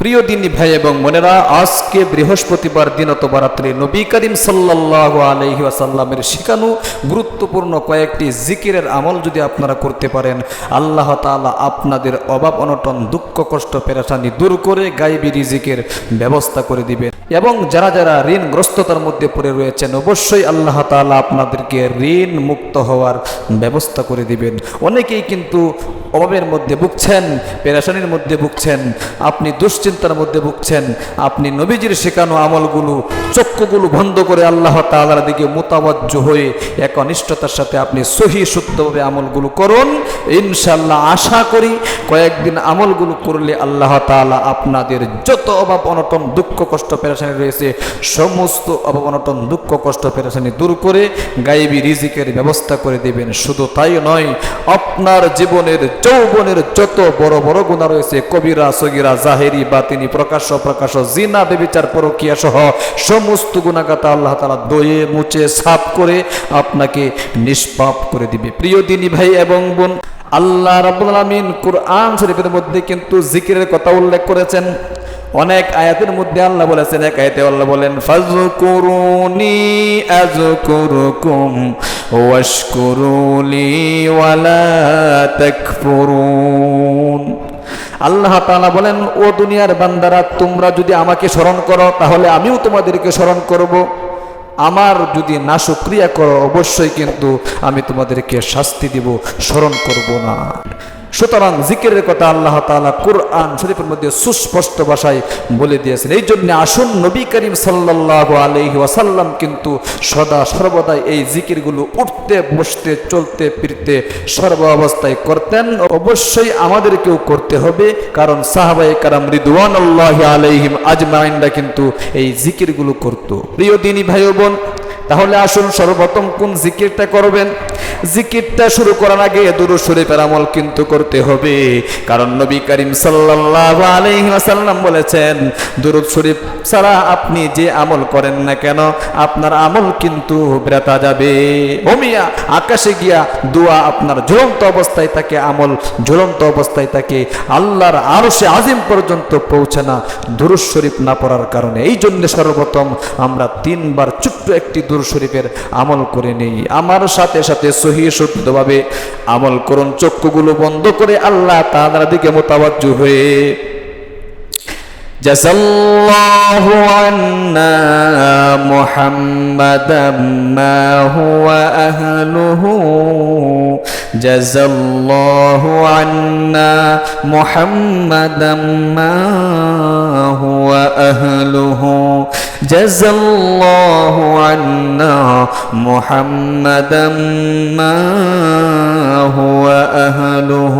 প্রিয় দিনী ভাই এবং মনেরা আজকে বৃহস্পতিবার দিন অথবা রাত্রে নবী করিম সাল্লাহ আলহি আসাল্লামের শিখানো গুরুত্বপূর্ণ কয়েকটি জিকিরের আমল যদি আপনারা করতে পারেন, আল্লাহ তাআলা আপনাদের অভাব অনটন, দুঃখ কষ্ট, পেরেশানি দূর করে গাইবি রিজিকের ব্যবস্থা করে দিবেন। এবং যারা যারা ঋণগ্রস্ততার মধ্যে পড়ে রয়েছেন, অবশ্যই আল্লাহ তাআলা আপনাদেরকে ঋণ মুক্ত হওয়ার ব্যবস্থা করে দিবেন। অনেকেই কিন্তু অভাবের মধ্যে ভুগছেন, পেরেশানির মধ্যে ভুগছেন, আপনি দুশ্চিন্তার মধ্যে ভুগছেন, আপনি নবীজির শেখানো আমলগুলো, চক্ষুগুলো বন্ধ করে আল্লাহ তালার দিকে মোতাবজ্জ হয়ে একনিষ্ঠতার সাথে আপনি সহি শুদ্ধভাবে আমলগুলো করুন। ইনশাল্লাহ আশা করি কয়েকদিন আমলগুলো করলে আল্লাহ তাআলা আপনাদের যত অভাব, অনটন, দুঃখ, কষ্ট, পেরেশানি রয়েছে, সমস্ত অভাব, অনটন, দুঃখ, কষ্ট, পেরেশানি দূর করে গাইবি রিজিকের ব্যবস্থা করে দেবেন। শুধু তাই নয়, আপনার জীবনের যৌবনের যত বড় বড় গুণা রয়েছে, কবিরা, সগিরা, জাহেরি বা তিনি প্রকাশ্য প্রকাশ্য জিনা, বেবিচার, পরকিয়া সহ সমস্ত গুণাগাতা আল্লাহ তালা দয়ে, মুছে, সাফ করে আপনাকে নিষ্পাপ করে দিবে। প্রিয় দিনী ভাই এবং বোন, আল্লাহ রাব্বুল আলামিন কুরআন শরীফের মধ্যে কিন্তু জিকিরের কথা উল্লেখ করেছেন। অনেক আয়াতের মধ্যে আল্লাহ বলেছেন, এক আয়াতে আল্লাহ বলেন ফাজকুরুনি ওয়াশকুরুলি ওয়ালা তাকফুরুন আল্লাহ তাআলা বলেন, ও দুনিয়ার বান্দারা, তোমরা যদি আমাকে স্মরণ করো, তাহলে আমিও তোমাদেরকে স্মরণ করব। আমার যদি না সুক্রিয়া করো, অবশ্যই কিন্তু আমি তোমাদেরকে শাস্তি দিব, স্মরণ করব না। সুতরাং জিকিরের কথা আল্লাহ তাআলা কুরআন শরীফের মধ্যে সুস্পষ্ট ভাষায় বলে দিয়েছেন। এই জন্য আসুন নবী করিম সাল্লাল্লাহু আলাইহি ওয়াসাল্লাম কিন্তু সদা সর্বদাই এই জিকিরগুলো উঠতে, বসতে, চলতে, ফিরতে সর্ব অবস্থায় করতেন। অবশ্যই আমাদেরকেও করতে হবে, কারণ সাহাবায়ে কারাম রিদওয়ানুল্লাহি আলাইহিম আজমাইনরা কিন্তু এই জিকিরগুলো করত। প্রিয় দিনী ভাই বোন তাহলে আসুন সর্বপ্রথম কোন জিকিরটা করবেন? জিকিরটা শুরু করার আগে দুরু শরীফের আমল কিন্তু করতে হবে। কারণ নবী করিম সাল্লাল্লাহু আলাইহি ওয়াসাল্লাম বলেছেন, দুরুদ শরীফ ছাড়া আপনি যে আমল করেন না কেন, আপনার আমল কিন্তু ব্রেতা যাবে। ওমিয়া আকাশে গিয়া দোয়া আপনার ঝুলন্ত অবস্থায় থাকে, আমল ঝুলন্ত অবস্থায় থাকে, আল্লাহর আরশে আজিম পর্যন্ত পৌঁছে না দুরুদ শরীফ না পড়ার কারণে। এই জন্য সর্বপ্রথম আমরা তিনবার ছোট্ট একটি দুরুদ শরীফের আমল করে নেই আমার সাথে সাথে সহি শুদ্ধভাবে আমল করুন চক্ষুগুলো বন্ধ করে আল্লাহ তাআলার দিকে মোতাবাজ্জ হয়ে جزى الله عنا محمدا ما هو أهله جزى الله عنا محمدا ما هو أهله جزى الله عنا محمدا ما هو أهله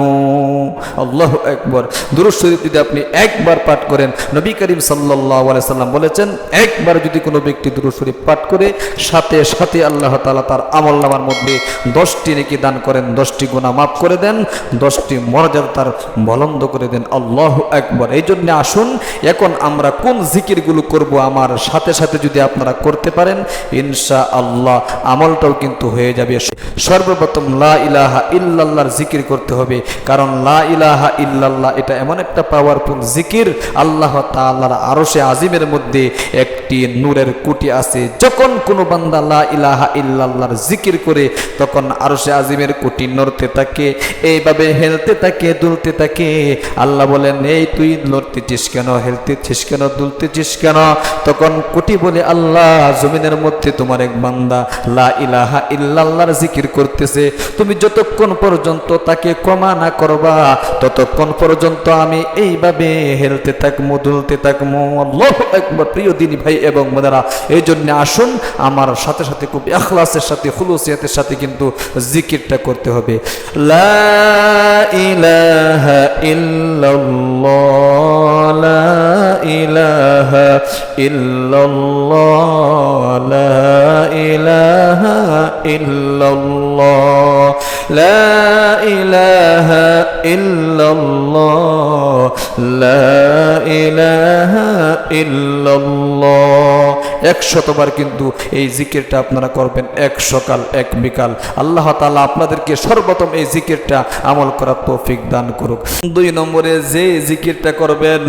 আল্লাহ একবার দুরুদ শরীফ যদি আপনি একবার পাঠ করেন নবী করিম সাল্লাল্লাহু আলাইহি সাল্লাম বলেছেন একবার যদি কোনো ব্যক্তি দুরুদ শরীফ পাঠ করে সাথে সাথে আল্লাহ তাআলা তার আমল নামার মধ্যে দশটি নেকি দান করেন দশটি গুনাহ মাফ করে দেন দশটি মর্যাদা তার বলন্দ করে দেন আল্লাহ একবার এই জন্য আসুন এখন আমরা কোন জিকিরগুলো করব আমার সাথে সাথে যদি আপনারা করতে পারেন ইনশা আল্লাহ আমলটাও কিন্তু হয়ে যাবে। সর্বপ্রথম লা ইলাহা ইল্লাল্লাহর জিকির করতে হবে, কারণ লা ইলাহা ইল্লাল্লাহ এটা এমন একটা পাওয়ারফুল জিকির, আল্লাহ তাআলার আরশে আজিমের মধ্যে একটি নূরের কুটি আছে। যখন কোনো বান্দা লা ইলাহা ইল্লাল্লাহর জিকির করে, তখন আরশে আজিমের কুটি নড়তে থাকে, এইভাবে হেলতে থাকে, দুলতে থাকে। আল্লাহ বলেন, এই তুই লড়তেছিস কেন? হেলতেছিস কেন? দুলতেছিস কেন? তখন কুটি বলে, আল্লাহ, জমিনের মধ্যে তোমার এক বান্দা লা ইলাহা ইল্লাল্লাহর জিকির করতেছে। তুমি যতক্ষণ পর্যন্ত তাকে ক্ষমা না করবা, ততক্ষণ পর্যন্ত আমি এইভাবে হেলতে থাকব দুলতে থাকব আল্লাহ একবার প্রিয় দিনী ভাই এবং বোনেরা, এই জন্য আসুন, আমার সাথে সাথে খুব এখলাসের সাথে, খুলুসিয়াতের সাথে কিন্তু জিকিরটা করতে হবে। লা ইলাহা ইল্লাল্লাহ, লা ইলাহা লা ইলাহা ইল্লাল্লাহ, লা ইলাহা ইল্লাল্লাহ। একশতবার কিন্তু এই জিকিরটা আপনারা করবেন, এক সকাল, এক বিকাল। আল্লাহ তালা আপনাদেরকে সর্বপ্রথম এই জিকিরটা আমল করার তৌফিক দান করুক। দুই নম্বরে যে জিকিরটা করবেন,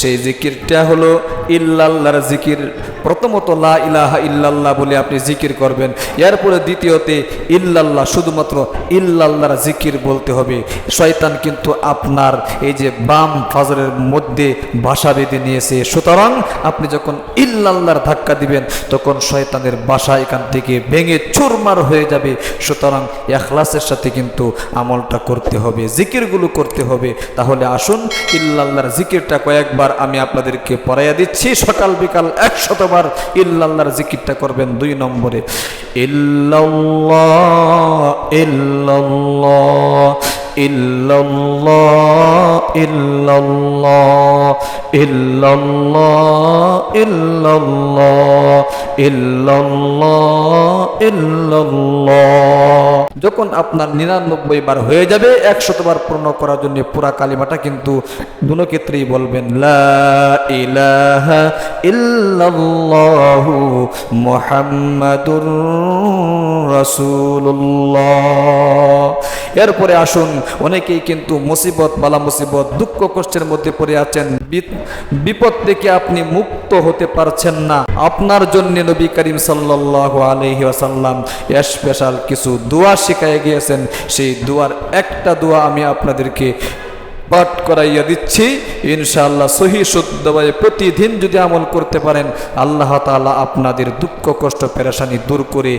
সেই জিকিরটা হলো ইল্লাল্লাহর জিকির। প্রথমত লা ইলাহা ইল্লাল্লাহ বলে আপনি জিকির করবেন। এরপরে দ্বিতীয়তে ইল্লাল্লাহ, শুধুমাত্র ইল্লাল্লাহর জিকির বলতে হবে। শয়তান কিন্তু আপনার এই যে বাম ফাজরের মধ্যে বাসা বেঁধে নিয়েছে। সুতরাং আপনি যখন ইল্লাল্লাহর ধাক্কা দিবেন, তখন শয়তানের বাসা এখান থেকে ভেঙে চুরমার হয়ে যাবে। সুতরাং এখলাসের সাথে কিন্তু আমলটা করতে হবে, জিকিরগুলো করতে হবে। তাহলে আসুন ইল্লাল্লাহর জিকিরটা কয়েকবার আমি আপনাদেরকে পড়াইয়া দিচ্ছি। সকাল বিকাল একশতবার ইল্লাল্লাহর জিকিরটা করবেন দুই নম্বরে। ইল্লাল্লাহ ইল্লাল্লাহ। যখন আপনার নিরানব্বই বার হয়ে যাবে, একশতবার পূর্ণ করার জন্য পুরা কালিমাটা কিন্তু দুনো ক্ষেত্রেই বলবেন, লা ইলাহা এরপরে আসুন অনেকেই কিন্তু মুসিবত বালা মুসিবত দুঃখ কষ্টের মধ্যে পড়ে আছেন। বিপদ থেকে আপনি মুক্ত হতে পারছেন না। আপনার জন্য নবী করিম সাল্লাহ আলহি আসাল্লাম স্পেশাল কিছু দোয়া শেখায় গিয়েছেন। সেই দোয়ার একটা দোয়া আমি আপনাদেরকে পাঠ করাইয়া দিচ্ছি, ইনশাআল্লাহ সহি শুদ্ধভাবে প্রতিদিন যদি আমল করতে পারেন, আল্লাহ তালা আপনাদের দুঃখ, কষ্ট, পেরেশানি দূর করে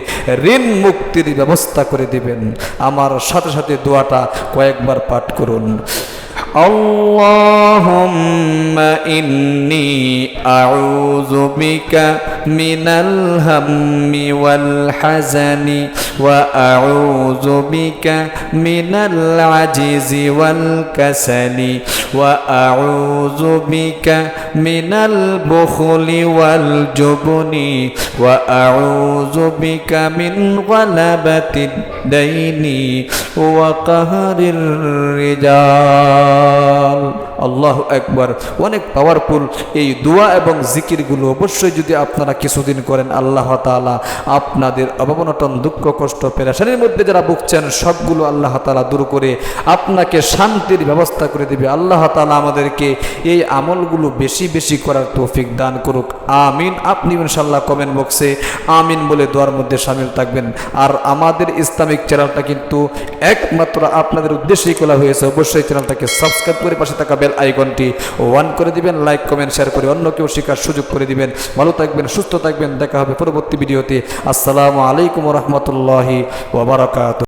ঋণ মুক্তির ব্যবস্থা করে দিবেন। আমার সাথে সাথে দোয়াটা কয়েকবার পাঠ করুন। اللهم إني أعوذ بك من الهم والحزن وأعوذ بك من العجز والكسل وأعوذ بك من البخل والجبن وأعوذ بك من غلبة الدين وقهر الرجال. قال আল্লাহ একবার অনেক পাওয়ারফুল এই দোয়া এবং জিকিরগুলো অবশ্যই যদি আপনারা কিছুদিন করেন, আল্লাহ তাআলা আপনাদের অভাবনটন দুঃখ, কষ্ট, পেরেশানির মধ্যে যারা ভুগছেন, সবগুলো আল্লাহ তালা দূর করে আপনাকে শান্তির ব্যবস্থা করে দিবে। আল্লাহ তাআলা আমাদেরকে এই আমলগুলো বেশি বেশি করার তৌফিক দান করুক। আমিন। আপনি ইনশাল্লাহ কমেন্ট বক্সে আমিন বলে দোয়ার মধ্যে সামিল থাকবেন। আর আমাদের ইসলামিক চ্যানেলটা কিন্তু একমাত্র আপনাদের উদ্দেশ্যেই খোলা হয়েছে। অবশ্যই চ্যানেলটাকে সাবস্ক্রাইব করে পাশে থাকা বেল আইকনটি ওয়ান করে দিবেন, লাইক, কমেন্ট, শেয়ার করে অন্য কেউ শেখার সুযোগ করে দিবেন। ভালো থাকবেন, সুস্থ থাকবেন। দেখা হবে পরবর্তী ভিডিওতে। আসসালামু আলাইকুম রহমতুল্লাহি ওবরাকাত